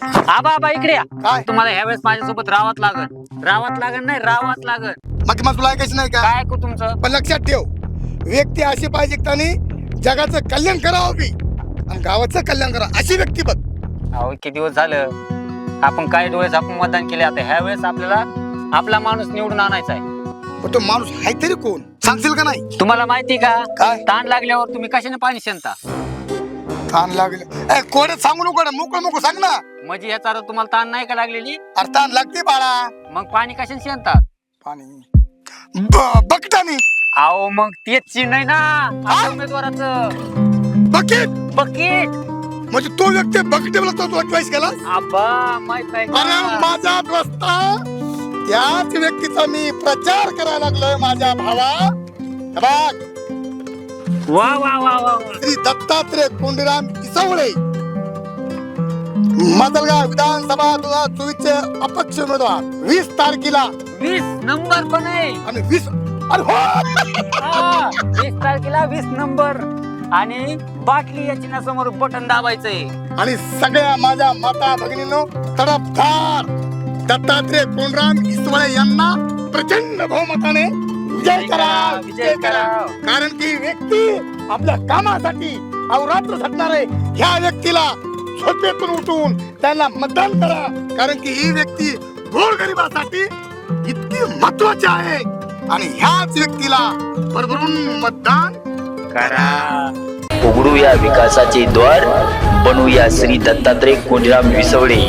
आबा आबा इकडे या. काय? तुम्हाला ह्या वेळेस माझ्यासोबत रावात लागल. रावात लागल नाही रावात लागल. मग मग तुला ऐकायचं नाही का? काय ऐकू तुमचं? पण लक्षात ठेव व्यक्ती अशी पाहिजे की त्यांनी जगाचं कल्याण करावं बी. आणि गावाचं कल्याण करा अशी व्यक्ती बघ. अहो किती दिवस झालं. आपण काय डोळ्याच आपण मतदान केले? आता ह्या वेळेस आपल्याला आपला माणूस निवडून आणायचा आहे. पण तो माणूस आहे तरी कोण? सांगशील का नाही? तुम्हाला माहिती का? काय? ताण लागल्यावर तुम्ही कशाने पाणी शेणता? ताण लागले. ए कोण सांगू नको मोकळ मोकळ सांग ना. म्हणजे याचा अर्थ तुम्हाला ताण नाही का लागलेली? अरे ताण लागते बाळा. मग पाणी कशाने शेणतात पाणी. ब- बकटानी. अहो मग तेच चिन्ह आहे ना उमेदवाराचं. बकेट. बकेट. म्हणजे तो व्यक्ती बकेटेबल असतो तो चॉईस केला? आबा माहीत अरे का? माझा दोस्ता त्याच व्यक्तीचा मी प्रचार करायला लागलोय माझ्या भावा. हे बघ. वा वा वा वा वा. श्री दत्तात्रय कोंडीराम इसवळे मदलगाव विधानसभा दोन हजार चोवीस चे अपक्ष उमेदवार. वीस तारखेला. वीस नंबर पण आहे. आणि वीस अरे हो! हा, वीस तारखेला वीस नंबर. आणि बाटली या चिन्हासमोर बटन दाबायचंय. आणि सगळ्या माझ्या माता भगिनीनो तडपदार दत्तात्रय कोंडराम इसवळे यांना प्रचंड बहुमताने विजय करा विजय करा. कारण की व्यक्ती आपल्या कामासाठी अवरात्र झटणारे ह्या व्यक्तीला झोपेतून उठून त्यांना मतदान करा. कारण की ही व्यक्ती गोरगरिबासाठी इतकी महत्वाची आहे. आणि ह्याच व्यक्तीला भरभरून मतदान करा. उघडूया विकासाचे द्वार बनूया श्री दत्तात्रय कोंडीराम विसवडे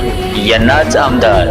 यांनाच आमदार.